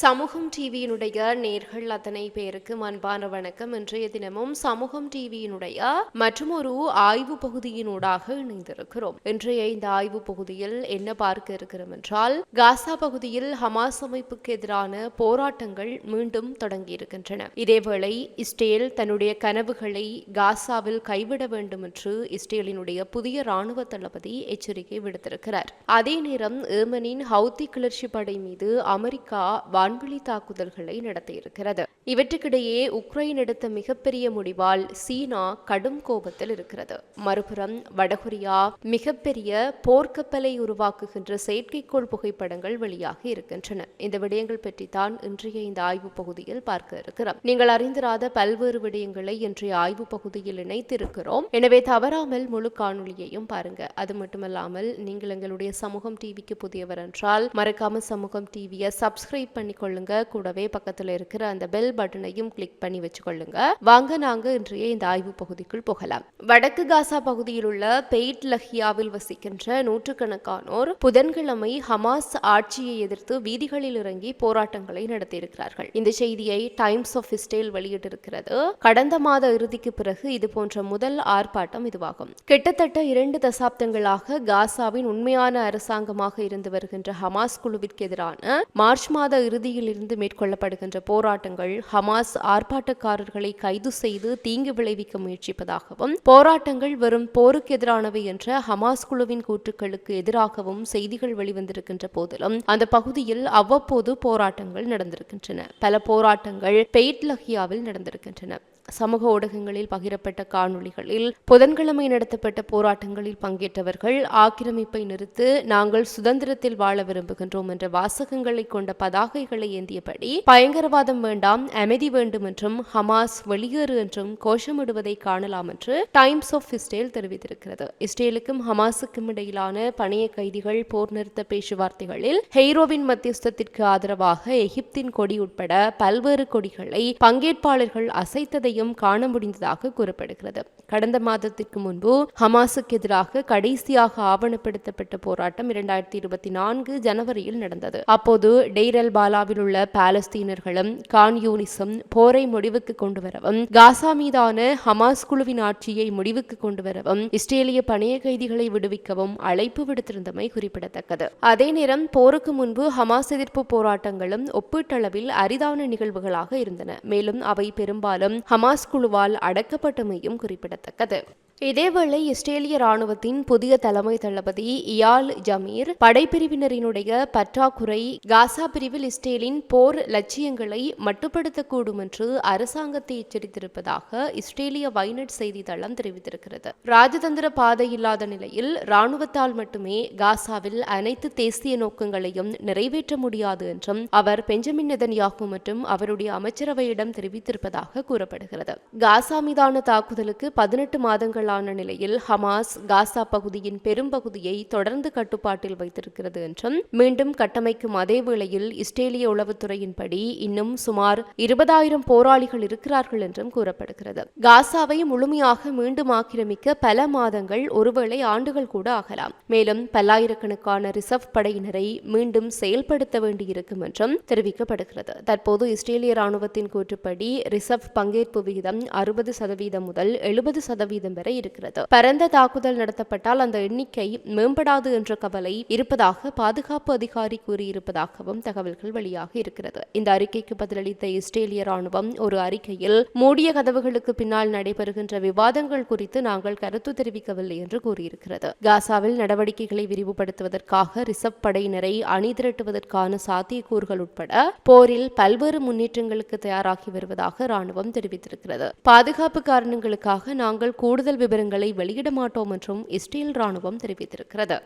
சமூகம் டிவியினுடைய நேர்கள் அத்தனை பேருக்கு அன்பான வணக்கம். இன்றைய தினமும் சமூகம் டிவியினுடைய மற்றும் ஒரு ஆய்வு பகுதியினூடாக இணைந்திருக்கிறோம். இன்றைய இந்த ஆய்வு பகுதியில் என்ன பார்க்க இருக்கிறோம் என்றால் காசா பகுதியில் ஹமாஸ் அமைப்புக்கு எதிரான போராட்டங்கள் மீண்டும் தொடங்கி இருக்கின்றன இதேவேளை இஸ்ரேல் தன்னுடைய கனவுகளை காசாவில் கைவிட வேண்டும் என்று இஸ்ரேலினுடைய புதிய ராணுவ தளபதி எச்சரிக்கை விடுத்திருக்கிறார். அதே நேரம் ஏமனின் ஹவுத்தி கிளர்ச்சி படை மீது அமெரிக்கா வான்வெளி தாக்குதல்களை நடத்தியிருக்கிறது. இவற்றுக்கிடையே உக்ரைன் எடுத்த மிகப்பெரிய முடிவால் சீனா கடும் கோபத்தில் இருக்கிறது. மறுபுறம் வடகொரியா மிகப்பெரிய போர்க்கப்பலை உருவாக்குகின்ற செயற்கைக்கோள் புகைப்படங்கள் வெளியாகி இருக்கின்றன. இந்த விடயங்கள் பற்றி தான் இன்றைய இந்த ஆய்வு பகுதியில் பார்க்க இருக்கிறோம். நீங்கள் அறிந்திராத பல்வேறு விடயங்களை இன்றைய ஆய்வு பகுதியில் இணைத்திருக்கிறோம். எனவே தவறாமல் முழு காணொலியையும் பாருங்க. அது மட்டுமல்லாமல் நீங்கள் எங்களுடைய சமூகம் டிவிக்கு புதியவர் என்றால் மறக்காம சமூகம் டிவியை சப்ஸ்கிரைப் பண்ணி பண்ணிக்கொள்ளுங்க. கூடவே பக்கத்தில் இருக்கிற அந்த பெல் பட்டனையும் கிளிக் பண்ணி வச்சுக்கொள்ளுங்க. வாங்க நாங்க இன்றைய இந்த ஆய்வு பகுதிக்குள் போகலாம். வடக்கு காசா பகுதியில் உள்ள பெய்ட் லஹியாவில் வசிக்கின்ற நூற்றுக்கணக்கானோர் புதன்கிழமை ஹமாஸ் ஆட்சியை எதிர்த்து வீதிகளில் இறங்கி போராட்டங்களை நடத்தியிருக்கிறார்கள். இந்த செய்தியை டைம்ஸ் ஆஃப் இஸ்ரேல் வெளியிட்டிருக்கிறது. கடந்த மாத இறுதிக்கு பிறகு இது போன்ற முதல் ஆர்ப்பாட்டம் இதுவாகும். கிட்டத்தட்ட இரண்டு தசாப்தங்களாக காசாவின் உண்மையான அரசாங்கமாக இருந்து வருகின்ற ஹமாஸ் குழுவிற்கு எதிரான மார்ச் மாத இறுதி இருந்து மேற்கொள்ளப்படுகின்ற போராட்டங்கள் ஹமாஸ் ஆர்ப்பாட்டக்காரர்களை கைது செய்து தீங்கு விளைவிக்க முயற்சிப்பதாகவும் போராட்டங்கள் வரும் போருக்கு எதிரானவை என்ற ஹமாஸ் குழுவின் கூற்றுக்களுக்கு எதிராகவும் செய்திகள் வெளிவந்திருக்கின்ற போதிலும் அந்த பகுதியில் அவ்வப்போது போராட்டங்கள் நடந்திருக்கின்றன. பல போராட்டங்கள் பெய்ட்லஹியாவில் நடந்திருக்கின்றன. சமூக ஊடகங்களில் பகிரப்பட்ட காணொளிகளில் புதன்கிழமை நடத்தப்பட்ட போராட்டங்களில் பங்கேற்றவர்கள் ஆக்கிரமிப்பை நிறுத்து நாங்கள் சுதந்திரத்தில் வாழ விரும்புகின்றோம் என்ற வாசகங்களை கொண்ட பதாகைகளை ஏந்தியபடி பயங்கரவாதம் வேண்டாம் அமைதி வேண்டும் என்றும் ஹமாஸ் வெளியேறு என்றும் கோஷமிடுவதை காணலாம் என்று டைம்ஸ் ஆஃப் இஸ்ரேல் தெரிவித்திருக்கிறது. இஸ்ரேலுக்கும் ஹமாஸுக்கும் இடையிலான பணைய கைதிகள் போர் நிறுத்த பேச்சுவார்த்தைகளில் ஹெய்ரோவின் மத்தியஸ்தத்திற்கு ஆதரவாக எகிப்தின் கொடி உட்பட பல்வேறு கொடிகளை பங்கேற்பாளர்கள் அசைத்ததை செய்தியையும் காண முடிந்ததாக கூறப்படுகிறது. கடந்த மாதத்திற்கு முன்பு ஹமாஸுக்கு எதிராக கடைசியாக ஆவணப்படுத்தப்பட்ட போராட்டம் இரண்டாயிரத்தி இருபத்தி நான்கு ஜனவரியில் நடந்தது. அப்போது டெய்ரல் பாலாவில் உள்ள பாலஸ்தீனர்களும் கான் யூனிஸும் போரை முடிவுக்கு கொண்டு வரவும் காசா மீதான ஹமாஸ் குழுவின் ஆட்சியை முடிவுக்கு கொண்டு வரவும் இஸ்ரேலிய பணைய கைதிகளை விடுவிக்கவும் அழைப்பு விடுத்திருந்தமை குறிப்பிடத்தக்கது. அதே நேரம் போருக்கு முன்பு ஹமாஸ் எதிர்ப்பு போராட்டங்களும் ஒப்பீட்டளவில் அரிதான நிகழ்வுகளாக இருந்தன. மேலும் அவை பெரும்பாலும் ஹமாஸ் குழுவால் அடக்கப்பட்டமையும் குறிப்பிடத்தக்கது. இதேவேளை இஸ்ரேலிய ராணுவத்தின் புதிய தலைமை தளபதி இயால் ஜமீர் படைப்பிரிவினரினுடைய பற்றாக்குறை காசா பிரிவில் இஸ்ரேலின் போர் லட்சியங்களை மட்டுப்படுத்தக்கூடும் என்று அரசாங்கத்தை எச்சரித்திருப்பதாக இஸ்ரேலிய வைனட் செய்தித்தளம் தெரிவித்திருக்கிறது. ராஜதந்திர பாதை இல்லாத நிலையில் ராணுவத்தால் மட்டுமே காசாவில் அனைத்து தேசிய நோக்கங்களையும் நிறைவேற்ற முடியாது என்றும் அவர் பெஞ்சமின் நெதன்யாகு மற்றும் அவருடைய அமைச்சரவையிடம் தெரிவித்திருப்பதாக கூறப்படுகிறது. காசா மீதான தாக்குதலுக்கு பதினெட்டு மாதங்களான நிலையில் ஹமாஸ் காசா பகுதியின் பெரும்பகுதியை தொடர்ந்து கட்டுப்பாட்டில் வைத்திருக்கிறது என்றும் மீண்டும் கட்டமைக்கும் அதே வேளையில் இஸ்ரேலிய உளவுத்துறையின்படி இன்னும் சுமார் இருபதாயிரம் போராளிகள் இருக்கிறார்கள் என்றும் கூறப்படுகிறது. காசாவை முழுமையாக மீண்டும் ஆக்கிரமிக்க பல மாதங்கள் ஒருவேளை ஆண்டுகள் கூட ஆகலாம். மேலும் பல்லாயிரக்கணக்கான ரிசர்வ் படையினரை மீண்டும் செயல்படுத்த வேண்டியிருக்கும் என்றும் தெரிவிக்கப்படுகிறது. தற்போது இஸ்ரேலிய ராணுவத்தின் கூற்றுப்படி ரிசர்வ் பங்கேற்பு விகிதம் அறுபது சதவீதம் முதல் எழுபது சதவீதம் வரை இருக்கிறது. பரந்த தாக்குதல் நடத்தப்பட்டால் அந்த எண்ணிக்கை மேம்படாது என்ற கவலை இருப்பதாக பாதுகாப்பு அதிகாரி கூறியிருப்பதாகவும் தகவல்கள் வெளியாகி இருக்கிறது. இந்த அறிக்கைக்கு பதிலளித்த இஸ்ரேலிய ராணுவம் ஒரு அறிக்கையில் மூடிய கதவுகளுக்கு பின்னால் நடைபெறுகின்ற விவாதங்கள் குறித்து நாங்கள் கருத்து தெரிவிக்கவில்லை என்று கூறியிருக்கிறது. காசாவில் நடவடிக்கைகளை விரிவுபடுத்துவதற்காக ரிசர்வ் படையினரை அணிதிரட்டுவதற்கான சாத்தியக்கூறுகள் உட்பட போரில் பல்வேறு முன்னேற்றங்களுக்கு தயாராகி வருவதாக ராணுவம் தெரிவித்திருக்கிறது. பாதுகாப்பு காரணங்களுக்காக நாங்கள் கூடுதல் விவரங்களை வெளியிட மாட்டோம் என்றும் இஸ்ரேல் ராணுவம் தெரிவித்திருக்கிறது.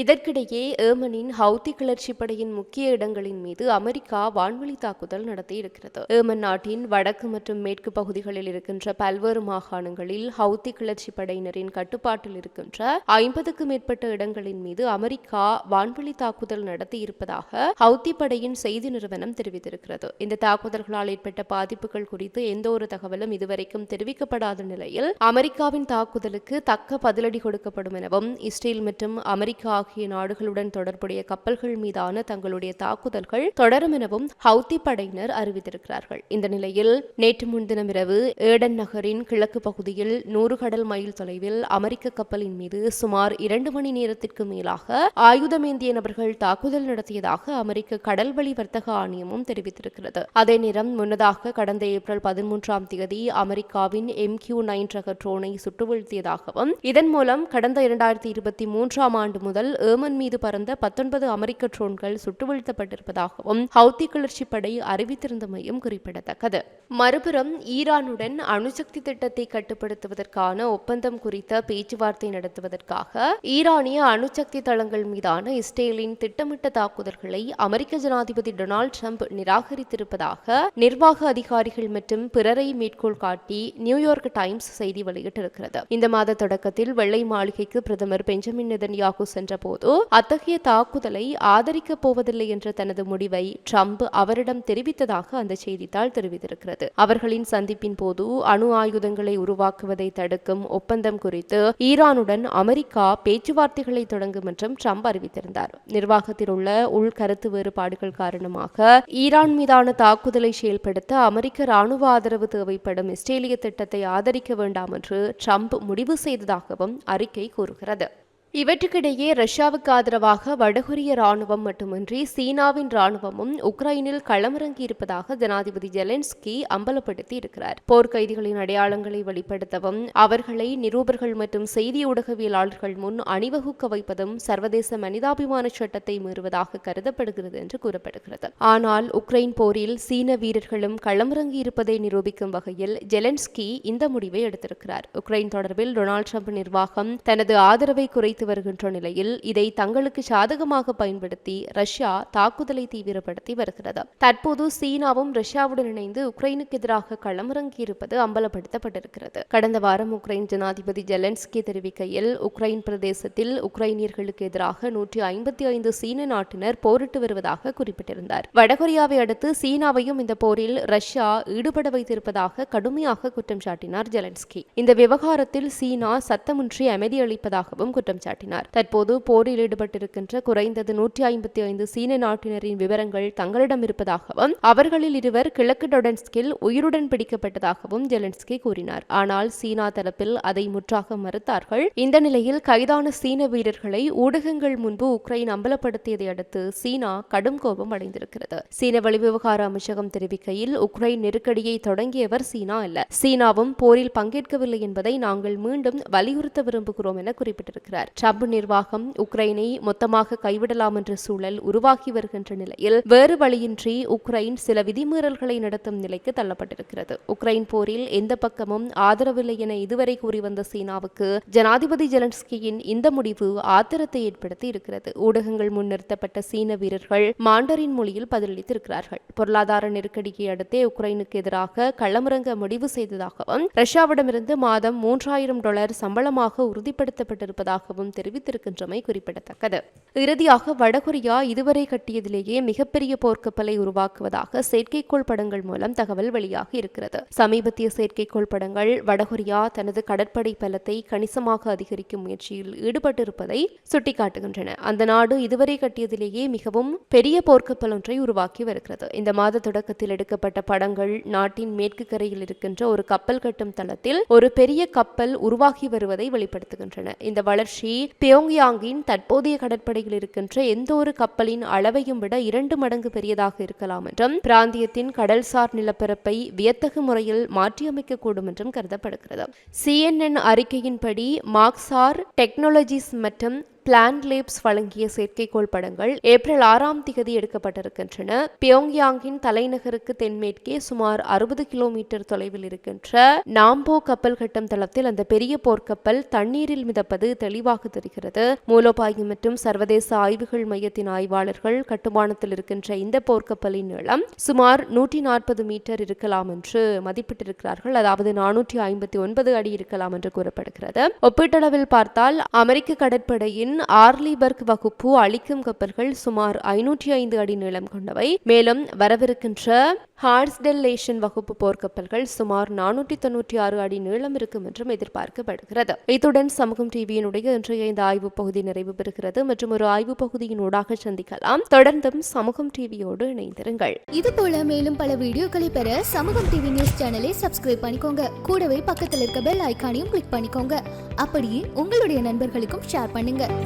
இதற்கிடையே ஏமனின் ஹவுத்தி கிளர்ச்சி படையின் முக்கிய இடங்களின் மீது அமெரிக்கா வான்வெளி தாக்குதல் நடத்தியிருக்கிறது. ஏமன் நாட்டின் வடக்கு மற்றும் மேற்கு பகுதிகளில் இருக்கின்ற பல்வேறு மாகாணங்களில் ஹவுத்தி கிளர்ச்சி படையினரின் கட்டுப்பாட்டில் இருக்கின்ற ஐம்பதுக்கும் மேற்பட்ட இடங்களின் மீது அமெரிக்கா வான்வெளி தாக்குதல் நடத்தியிருப்பதாக ஹவுத்தி படையின் செய்தி நிறுவனம் தெரிவித்திருக்கிறது. இந்த தாக்குதல்களால் ஏற்பட்ட பாதிப்புகள் குறித்து எந்த ஒரு தகவலும் இதுவரைக்கும் தெரிவிக்கப்படாத நிலையில் அமெரிக்காவின் தாக்குதலுக்கு தக்க பதிலடி கொடுக்கப்படும் எனவும் இஸ்ரேல் மற்றும் அமெரிக்கா ஆகிய நாடுகளுடன் தொடர்புடைய கப்பல்கள் மீதான தங்களுடைய தாக்குதல்கள் தொடரும் எனவும் ஹவுத்தி படையினர் அறிவித்திருக்கிறார்கள். இந்த நிலையில் நேற்று முன்தினம் இரவு ஏடன் நகரின் கிழக்கு பகுதியில் நூறு கடல் மைல் தொலைவில் அமெரிக்க கப்பலின் மீது சுமார் இரண்டு மணி நேரத்திற்கு மேலாக ஆயுதமேந்திய நபர்கள் தாக்குதல் நடத்தியதாக அமெரிக்க கடல்வழி வர்த்தக ஆணையமும் தெரிவித்திருக்கிறது. அதே நேரம் முன்னதாக கடந்த ஏப்ரல் பதிமூன்றாம் தேதி அமெரிக்காவின் எம் கியூ நைன் ரக ட்ரோனை சுட்டு வீழ்த்தியதாகவும் இதன் மூலம் கடந்த இரண்டாயிரத்தி இருபத்தி மூன்றாம் ஆண்டு முதல் ஏமன் மீது பறந்த பத்தொன்பது அமெரிக்க ட்ரோன்கள் சுட்டு வீழ்த்தப்பட்டிருப்பதாகவும் ஹவுத்தி கிளர்ச்சி படை அறிவித்திருந்தமையும் குறிப்பிடத்தக்கது. மறுபுறம் ஈரானுடன் அணுசக்தி திட்டத்தை கட்டுப்படுத்துவதற்கான ஒப்பந்தம் குறித்த பேச்சுவார்த்தை நடத்துவதற்காக ஈரானிய அணுசக்தி தளங்கள் மீதான இஸ்ரேலின் திட்டமிட்ட தாக்குதல்களை அமெரிக்க ஜனாதிபதி டொனால்டு ட்ரம்ப் நிராகரித்திருப்பதாக நிர்வாக அதிகாரிகள் மற்றும் பிறரை மேற்கோள் காட்டி நியூயார்க் டைம்ஸ் செய்தி வெளியிட்டிருக்கிறது. இந்த மாத தொடக்கத்தில் வெள்ளை மாளிகைக்கு பிரதமர் பெஞ்சமின் நெதன்யாகு போது அத்தகைய தாக்குதலை ஆதரிக்கப் போவதில்லை என்ற தனது முடிவை ட்ரம்ப் அவரிடம் தெரிவித்ததாக அந்த செய்தித்தாள் தெரிவித்திருக்கிறது. அவர்களின் சந்திப்பின் போது அணு ஆயுதங்களை உருவாக்குவதை தடுக்கும் ஒப்பந்தம் குறித்து ஈரானுடன் அமெரிக்கா பேச்சுவார்த்தைகளை தொடங்கும் என்றும் ட்ரம்ப் அறிவித்திருந்தார். நிர்வாகத்தில் உள்ள உள்கருத்து வேறுபாடுகள் காரணமாக ஈரான் மீதான தாக்குதலை செயல்படுத்த அமெரிக்க ராணுவ ஆதரவு தேவைப்படும் இஸ்ரேலிய திட்டத்தை ஆதரிக்க வேண்டாம் என்று ட்ரம்ப் முடிவு செய்ததாகவும் அறிக்கை கூறுகிறது. இவற்றுக்கிடையே ரஷ்யாவுக்கு ஆதரவாக வடகொரிய ராணுவம் மட்டுமின்றி சீனாவின் ராணுவமும் உக்ரைனில் களமிறங்கி இருப்பதாக ஜனாதிபதி ஜெலன்ஸ்கி அம்பலப்படுத்தி இருக்கிறார். போர்க்கைதிகளின் அடையாளங்களை வெளிப்படுத்தவும் அவர்களை நிரூபர்கள் மற்றும் செய்தி ஊடகவியலாளர்கள் முன் அணிவகுக்க வைப்பதும் சர்வதேச மனிதாபிமான சட்டத்தை மீறுவதாக கருதப்படுகிறது என்று கூறப்படுகிறது. ஆனால் உக்ரைன் போரில் சீன வீரர்களும் களமிறங்கி இருப்பதை நிரூபிக்கும் வகையில் ஜெலன்ஸ்கி இந்த முடிவை எடுத்திருக்கிறார். உக்ரைன் தொடர்பில் டொனால்டு ட்ரம்ப் நிர்வாகம் தனது ஆதரவை வைத்து வருகின்ற நிலையில் இதை தங்களுக்கு சாதகமாக பயன்படுத்தி ரஷ்யா தாக்குதலை தீவிரப்படுத்தி வருகிறது. தற்போது சீனாவும் ரஷ்யாவுடன் இணைந்து உக்ரைனுக்கு எதிராக களமிறங்கியிருப்பது அம்பலப்படுத்தப்பட்டிருக்கிறது. கடந்த வாரம் உக்ரைன் ஜனாதிபதி ஜெலன்ஸ்கி தெரிவிக்கையில் உக்ரைன் பிரதேசத்தில் உக்ரைனியர்களுக்கு எதிராக நூற்றி ஐம்பத்தி ஐந்து சீன நாட்டினர் போரிட்டு வருவதாக குறிப்பிட்டிருந்தார். வடகொரியாவை அடுத்து சீனாவையும் இந்த போரில் ரஷ்யா ஈடுபட வைத்திருப்பதாக கடுமையாக குற்றம் சாட்டினார் ஜெலன்ஸ்கி. இந்த விவகாரத்தில் சீனா சத்தமின்றி அமைதியளிப்பதாகவும் குற்றம் சாட்டினார். தற்போது போரில் ஈடுபட்டிருக்கின்ற குறைந்தது நூற்றி ஐம்பத்தி ஐந்து சீன நாட்டினரின் விவரங்கள் தங்களிடம் இருப்பதாகவும் அவர்களில் இருவர் கிழக்கு டொடன்ஸ்கில் உயிருடன் பிடிக்கப்பட்டதாகவும் ஜெலன்ஸ்கி கூறினார். ஆனால் சீனா தரப்பில் அதை முற்றாக மறுத்தார்கள். இந்த நிலையில் கைதான சீன வீரர்களை ஊடகங்கள் முன்பு உக்ரைன் அம்பலப்படுத்தியதை அடுத்து சீனா கடும் கோபம் அடைந்திருக்கிறது. சீன வெளிவிவகார அமைச்சகம் தெரிவிக்கையில் உக்ரைன் நெருக்கடியை தொடங்கியவர் சீனா அல்ல. சீனாவும் போரில் பங்கேற்கவில்லை என்பதை நாங்கள் மீண்டும் வலியுறுத்த விரும்புகிறோம் என குறிப்பிட்டிருக்கிறார். ட்ரம்ப் நிர்வாகம் உக்ரைனை மொத்தமாக கைவிடலாம் என்ற சூழல் உருவாகி வருகின்ற நிலையில் வேறு வழியின்றி உக்ரைன் சில விதிமீறல்களை நடத்தும் நிலைக்கு தள்ளப்பட்டிருக்கிறது. உக்ரைன் போரில் எந்த பக்கமும் ஆதரவில்லை என இதுவரை கூறி வந்த சீனாவுக்கு ஜனாதிபதி ஜெலன்ஸ்கியின் இந்த முடிவு ஆத்திரத்தை ஏற்படுத்தி இருக்கிறது. ஊடகங்கள் முன் நிறுத்தப்பட்ட சீன வீரர்கள் மாண்டரின் மொழியில் பதிலளித்திருக்கிறார்கள். பொருளாதார நெருக்கடியை அடுத்தே உக்ரைனுக்கு எதிராக களமிறங்க முடிவு செய்ததாகவும் ரஷ்யாவிடமிருந்து மாதம் மூன்றாயிரம் டாலர் சம்பளமாக உறுதிப்படுத்தப்பட்டிருப்பதாகவும் தெரிவித்திருக்கின்றமை குறிப்பிடத்தக்கது. இறுதியாக வடகொரியா இதுவரை கட்டியதிலேயே மிகப்பெரிய போர்க்கப்பலை உருவாக்குவதாக செயற்கைக்கோள் படங்கள் மூலம் தகவல் வெளியாகி இருக்கிறது. சமீபத்திய செயற்கைக்கோள் படங்கள் வடகொரியா தனது கடற்படை பலத்தை கணிசமாக அதிகரிக்கும் முயற்சியில் ஈடுபட்டிருப்பதை சுட்டிக்காட்டுகின்றன. அந்த நாடு இதுவரை கட்டியதிலேயே மிகவும் பெரிய போர்க்கப்பல் ஒன்றை உருவாக்கி வருகிறது. இந்த மாத தொடக்கத்தில் எடுக்கப்பட்ட படங்கள் நாட்டின் மேற்கு கரையில் இருக்கின்ற ஒரு கப்பல் கட்டும் தளத்தில் ஒரு பெரிய கப்பல் உருவாகி வருவதை வெளிப்படுத்துகின்றன. இந்த வளர்ச்சி பியோங்யாங்கின் தற்போதைய கடற்படையில் இருக்கின்ற எந்த ஒரு கப்பலின் அளவையும் விட இரண்டு மடங்கு பெரியதாக இருக்கலாம் என்றும் பிராந்தியத்தின் கடல்சார் நிலப்பரப்பை வியத்தகு முறையில் மாற்றியமைக்கக்கூடும் என்றும் கருதப்படுகிறது. சிஎன்என் அறிக்கையின்படி மார்க்சார் டெக்னாலஜிஸ் மற்றும் பிளான் லேப்ஸ் வழங்கிய செயற்கைக்கோள் படங்கள் ஏப்ரல் ஆறாம் திகதி எடுக்கப்பட்டிருக்கின்றன. பியோங்யாங்கின் தலைநகருக்கு தென்மேற்கே சுமார் அறுபது கிலோமீட்டர் தொலைவில் இருக்கின்ற நாம்போ கப்பல் கட்டம் தளத்தில் அந்த பெரிய போர்க்கப்பல் தண்ணீரில் மிதப்பது தெளிவாக தெரிகிறது. மூலோபாயம் மற்றும் சர்வதேச ஆய்வுகள் மையத்தின் ஆய்வாளர்கள் கட்டுமானத்தில் இருக்கின்ற இந்த போர்க்கப்பலின் நீளம் சுமார் நூற்றி நாற்பது மீட்டர் இருக்கலாம் என்று மதிப்பிட்டிருக்கிறார்கள். அதாவது நானூற்றி ஐம்பத்தி ஒன்பது அடி இருக்கலாம் என்று கூறப்படுகிறது. ஒப்பீட்டளவில் பார்த்தால் அமெரிக்க கடற்படையின் ஆர்லிபர்க் வகுப்பு அளிக்கும் கப்பல்கள் சுமார் ஐநூற்றி ஐந்து அடி நீளம் கொண்டவை. மேலும் வரவிருக்கின்ற ஹார்ஸ்டெல்லேஷன் வகுப்பு போர்க்கப்பல்கள் சுமார் நானூற்றி தொன்னூற்றி ஆறு அடி நீளம் இருக்கும் என்றும் எதிர்பார்க்கப்படுகிறது. இத்துடன் சமூகம் டிவியினுடைய இன்றைய இந்த ஆய்வு பகுதி நிறைவு பெறுகிறது. மற்றும் ஒரு ஆய்வு பகுதியின் ஊடாக சந்திக்கலாம். தொடர்ந்தும் சமூகம் டிவியோடு இணைந்திருங்கள். இது போல மேலும் பல வீடியோக்களை பெற சமூகம் டிவி நியூஸ் சேனலை சப்ஸ்கிரைப் பண்ணிக்கோங்க. கூடவே பக்கத்தில் இருக்க பெல் ஐக்கானையும் கிளிக் பண்ணிக்கோங்க. அப்படியே உங்களுடைய நண்பர்களுக்கும் ஷேர் பண்ணுங்க.